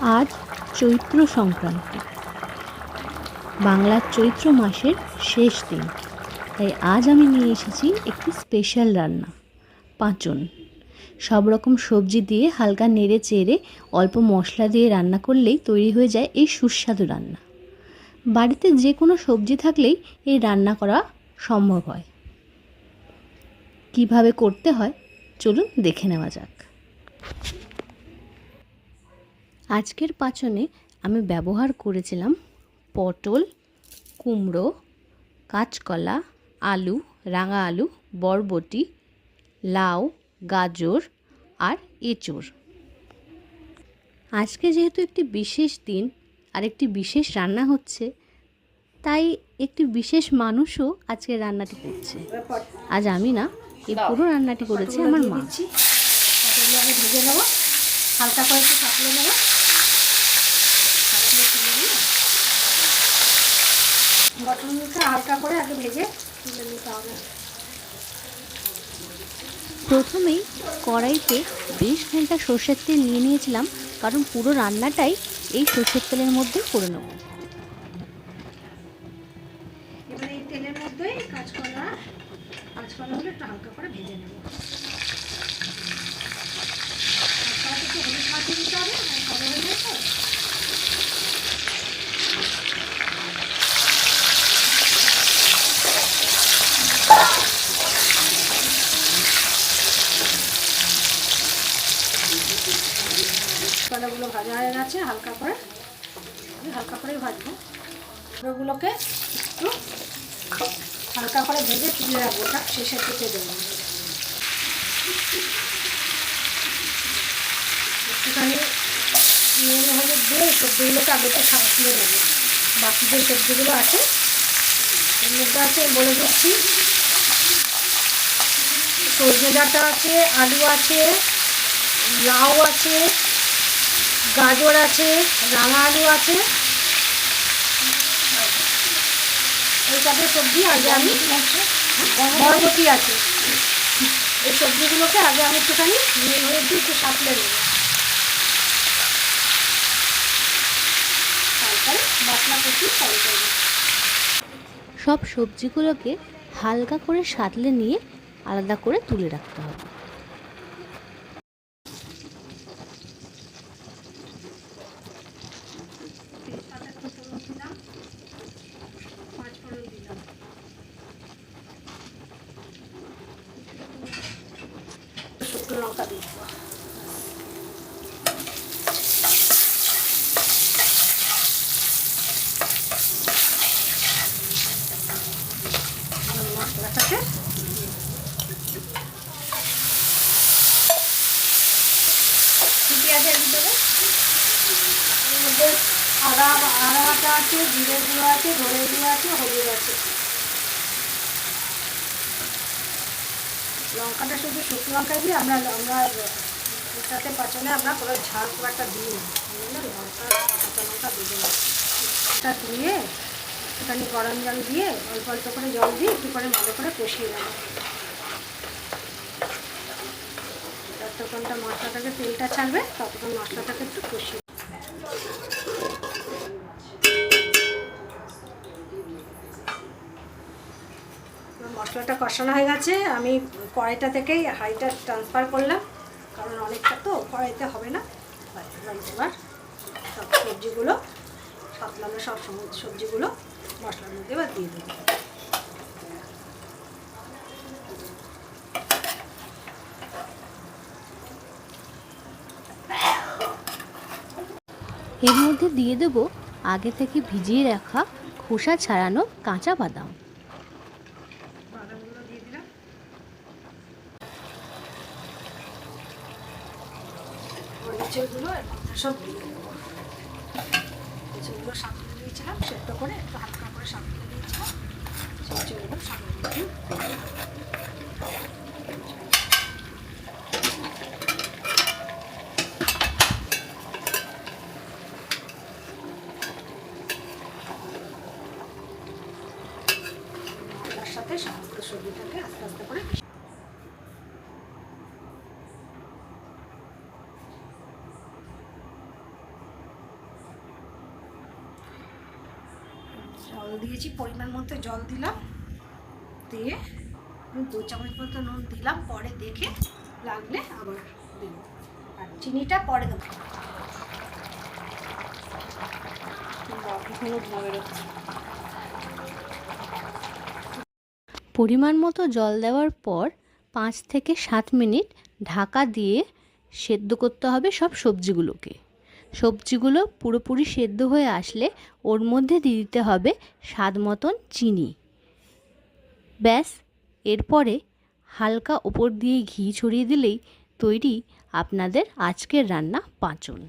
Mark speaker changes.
Speaker 1: আজ চৈত্র সংক্রান্তি। বাংলার চৈত্র মাসের শেষ দিন। তাই আজ আমি নিয়ে এসেছি একটি স্পেশাল রান্না, পাঁচন। সব রকম সবজি দিয়ে হালকা নেড়ে চেড়ে অল্প মশলা দিয়ে রান্না করলেই তৈরি হয়ে যায় এই সুস্বাদু রান্না। বাড়িতে যে কোনো সবজি থাকলেই এই রান্না করা সম্ভব হয়। কীভাবে করতে হয়, চলুন দেখে নেওয়া যাক। আজকের পাচনে আমি ব্যবহার করেছিলাম পটল কুমড়ো কাঁচকলা আলু রাঙা আলু বরবটি লাউ গাজর আর এঁচোড়। আজকে যেহেতু একটি বিশেষ দিন আর একটি বিশেষ রান্না হচ্ছে তাই একটি বিশেষ মানুষও আজকে রান্নাটি করছে। আজ আমি না এই পুরো রান্নাটি করেছে আমার মা।
Speaker 2: ভেজে নেব। হালকা করে একটু নেব সাঁতলে তুলে নিয়ে পটলটা হালকা করে আগে ভেজে নিতে হবে।
Speaker 1: প্রথমেই কড়াইতে বেশ খানিকটা সর্ষের তেল নিয়ে নিয়েছিলাম কারণ পুরো রান্নাটাই এই সর্ষের তেলের মধ্যে করে নেব।
Speaker 2: এবার এই তেলের মধ্যেই কাঁচকলা কাঁচকলাগুলো একটু হালকা করে ভেজে নেব কাঁচকলাটা একটু হলুদ মাখিয়ে দিতে হবে মানে কালো হয়ে যায় তো কলাগুলো ভাজা হয়ে গেছে, হালকা করে। হালকা করেই ভাজবো। ওগুলোকে একটু হালকা করে ভেজে তুলে রাখব, ওটা শেষে কেটে দেবো। একটুখানি নুন, হলুদ দিয়ে সবজিগুলোকে আগে তো তুলে দেবো বাকি যে সবজিগুলো আছে এর আছে বলে দিচ্ছি। সজনে ডাঁটা আছে, আলু আছে, লাউ আছে গাজর আছে, রাঙা আলু আছে। এই সবজি, আগে আমি বরবটি আছে। এই সবজিগুলোকে আগে আমি একটুখানি একটু সাঁতলে নেব। তারপরে
Speaker 1: সব সবজিগুলোকে হালকা করে সাতলে নিয়ে আলাদা করে তুলে রাখতে হবে
Speaker 2: তেজপাতা ফোড়ন দিলাম পাঁচ ফোড়ন দিলাম শুকনো লঙ্কা দিব। এর মধ্যে আদা আদা বাটা আছে, জিরে গুঁড়ো আছে, ধনে গুঁড়ো আছে, হলুদ আছে। লঙ্কাটা শুধু শুকনো লঙ্কা দিয়ে আমরা আমরা এটাতে পাচনে আমরা কোনো ঝাল খুব একটা দিই না। লঙ্কা লঙ্কা দিয়ে দেবো। এটা ধুয়ে একটুখানি গরম জল দিয়ে অল্প অল্প করে জল দিয়ে একটু করে ভালো করে কষিয়ে নেব। যতক্ষণটা মশলাটাকে তেলটা ছাড়বে, ততক্ষণ মশলাটাকে একটু কষিয়ে মশলাটা কষানো হয়ে গেছে। আমি কড়াইটা থেকেই হাইটা ট্রান্সফার করলাম। কারণ অনেকটা তো কড়াইতে হবে না। এবার সব সবজিগুলো সাতলানো সব সবজিগুলো মশলার মধ্যে এবার দিয়ে দেবো।
Speaker 1: এর মধ্যে দিয়ে দেব আগে থেকে ভিজিয়ে রাখা খোসা ছাড়ানো কাঁচা বাদাম
Speaker 2: বাদামগুলো দিয়ে দিলাম এর সব মরিচগুলো সামনে দিয়েছিলাম সেদ্ধ করে একটু হালকা করে সামনে দিয়েছিলাম মরিচগুলো সামনে দিয়ে সাথে সমস্ত সবজিটাকে আস্তে আস্তে করে জল দিয়েছি, পরিমাণ মতো জল দিলাম। দিয়ে দু চামচ মতো নুন দিলাম, পরে দেখে লাগলে আবার দেব। আর চিনিটা পরে দেবো।
Speaker 1: পরিমাণ মতো জল দেওয়ার পর পাঁচ থেকে সাত মিনিট ঢাকা দিয়ে সেদ্ধ করতে হবে সব সবজিগুলোকে। সবজিগুলো পুরোপুরি সেদ্ধ হয়ে আসলে ওর মধ্যে দিয়ে দিতে হবে স্বাদ মতন চিনি। ব্যাস, এরপরে হালকা ওপর দিয়ে ঘি ছড়িয়ে দিলেই তৈরি আপনাদের আজকের রান্না পাঁচন।